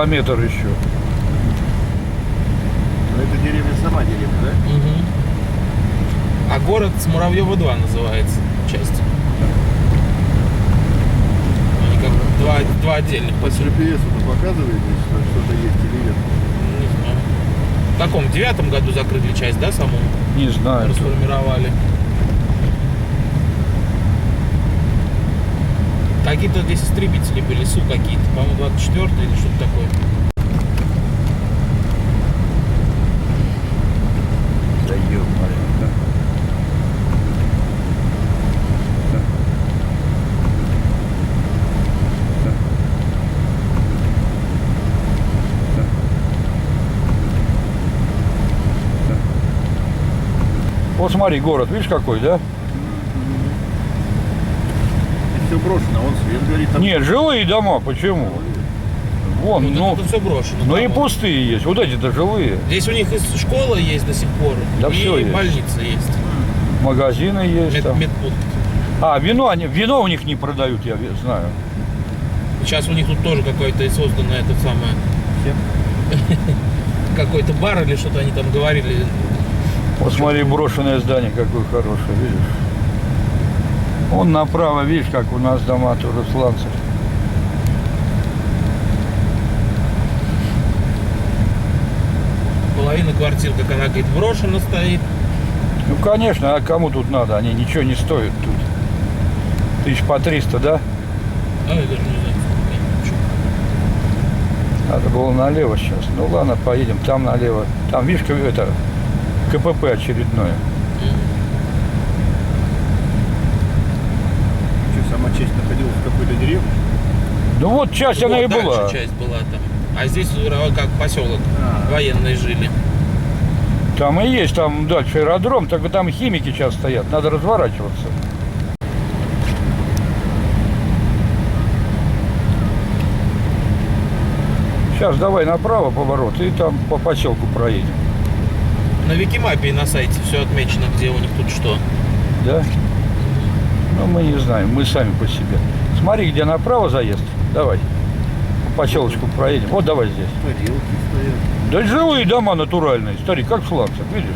километр еще. Но это деревня сама деревня, да? Мгм. А город с Муравьева 2 называется часть. Они как два, два отдельных По поселка. GPS это показывает, что что-то есть или нет? Не знаю. В каком? В девятом году закрыли часть, да, саму? Не знаю. Расформировали. Какие-то здесь истребители были, Су какие-то, по-моему, 24 или что-то такое. Да. Да. Да. Вот смотри, город, видишь какой, да? Все брошено, вон свет горит. там. Нет, жилые дома, почему? Вон, Вот ну, это все брошено. ну да, и вот. пустые есть, вот эти-то жилые. Здесь у них и школа есть до сих пор, Да и всё есть. больница есть. Магазины есть Мед- там. медпункт. А, вино, они, вино у них не продают, я знаю. Сейчас у них тут тоже какое-то и создано это самое, какой-то бар или что-то они там говорили. Вот смотри, брошенное здание какое хорошее, видишь? Он направо, видишь, как у нас дома тоже сланцев. Половина квартир, как она говорит, брошена стоит. Ну, конечно, а кому тут надо? Они ничего не стоят тут. Тысяч по 300, да? А, я даже не знаю. Надо было налево сейчас. Ну ладно, поедем там налево. Там, видишь, это КПП очередное. Честь находилась в какой-то деревне? Ну вот часть она и Вот была. часть была там. А здесь как поселок. А. Военные жили. Там и есть, там дальше аэродром, только там химики сейчас стоят, надо разворачиваться. Сейчас давай направо поворот и там по поселку проедем. На Викимапе и на сайте все отмечено, где у них тут что. Да? Ну, мы не знаем, мы сами по себе. Смотри, где направо заезд. Давай. По поселочку проедем. Вот давай здесь. Тарелки стоят. Да жилые дома натуральные, старик, как в сланцах, видишь?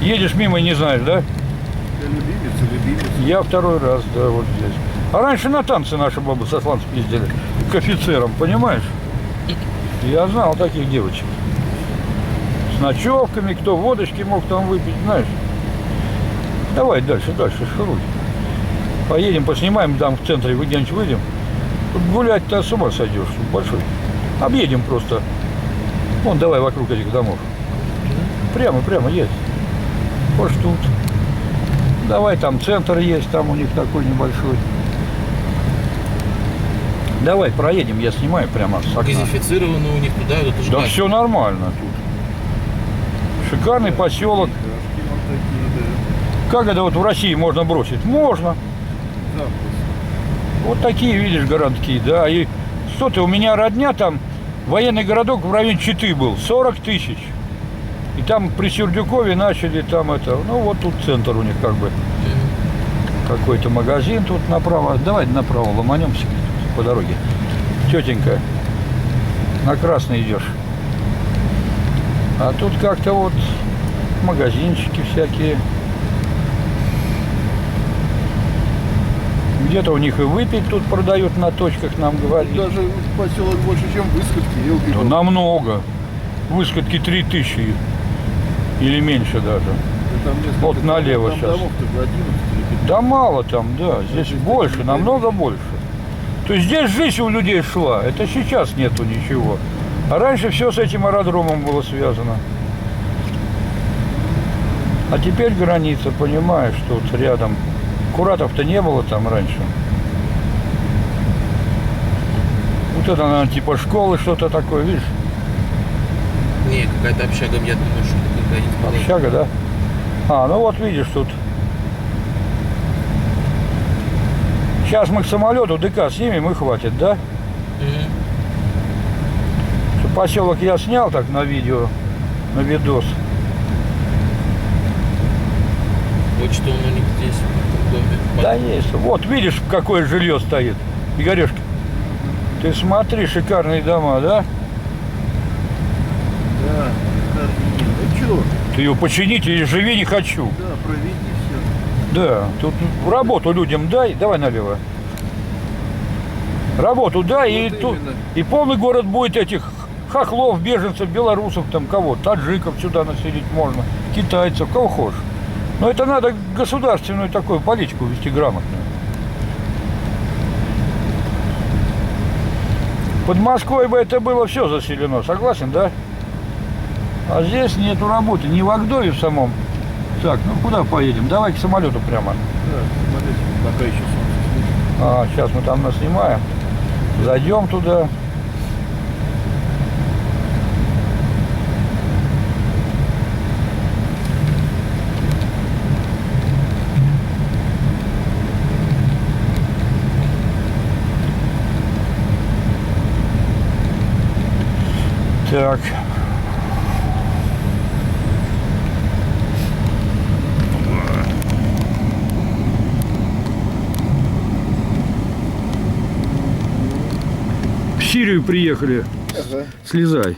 Едешь мимо и не знаешь, да? Я любимец любимец. Я второй раз, да, вот здесь. А раньше на танцы наши бабы со сланцев ездили к офицерам, понимаешь? Я знал таких девочек. С ночевками, кто водочки мог там выпить, знаешь. Давай дальше, дальше, шуруй. Поедем, поснимаем там в центре, где-нибудь выйдем. Тут гулять-то с ума сойдешь, большой. Объедем просто. Вон, давай вокруг этих домов. Прямо, прямо есть. Вот тут. Давай, там центр есть, там у них такой небольшой. Давай, проедем, я снимаю прямо с окна. Газифицировано у них туда, вот это же Да все нормально тут. Шикарный поселок. Как это вот в России можно бросить? Можно. да. Вот такие, видишь, городки, да. И что ты, у меня родня там, военный городок в районе Читы был, 40 тысяч. И там при Сердюкове начали там это, ну вот тут центр у них как бы. Какой-то магазин тут направо. Давай направо ломанемся по дороге. Тетенька, на красный идешь. А тут как-то вот магазинчики всякие. Где-то у них и выпить тут продают на точках, нам говорили. Даже поселок больше, чем выскочки. елки Ну, намного. Выскочки 3000 или меньше даже. Несколько вот налево там щас. домов только 11 или 15. Да мало там, да. Здесь Здесь больше, такие намного больше. То есть здесь жизнь у людей шла. Это сейчас нету ничего. А раньше все с этим аэродромом было связано. А теперь граница, понимаешь, тут рядом. Куратов-то не было там раньше. Вот это, наверное, типа школы, что-то такое, видишь? Не, какая-то общага, я думаю, что это какая-нибудь. Общага, да? А, ну вот видишь, тут. Сейчас мы к самолету ДК снимем и хватит, да? Что Поселок я снял так на видео, на видос. Почта он у них здесь, есть. Вот видишь, какое жилье стоит. Игорешка. Ты смотри, шикарные дома, да? Да, Карнин. Ну что? Ты ее почините и живи не хочу. Да, проведи все. Да, тут работу людям дай, давай налево. Работу дай, и, Вот тут, именно. и полный город будет этих хохлов, беженцев, белорусов, там кого, таджиков сюда населить можно, китайцев, кого хочешь. Но это надо государственную такую политику вести грамотную. Под Москвой бы это было все заселено, согласен, да? А здесь нету работы, ни в Агдове в самом. Так, ну куда поедем? Давай к самолету прямо. Да, смотрите, пока еще солнце. А, сейчас мы там наснимаем. Зайдем туда. Так. В Сирию приехали. Ага. Слезай.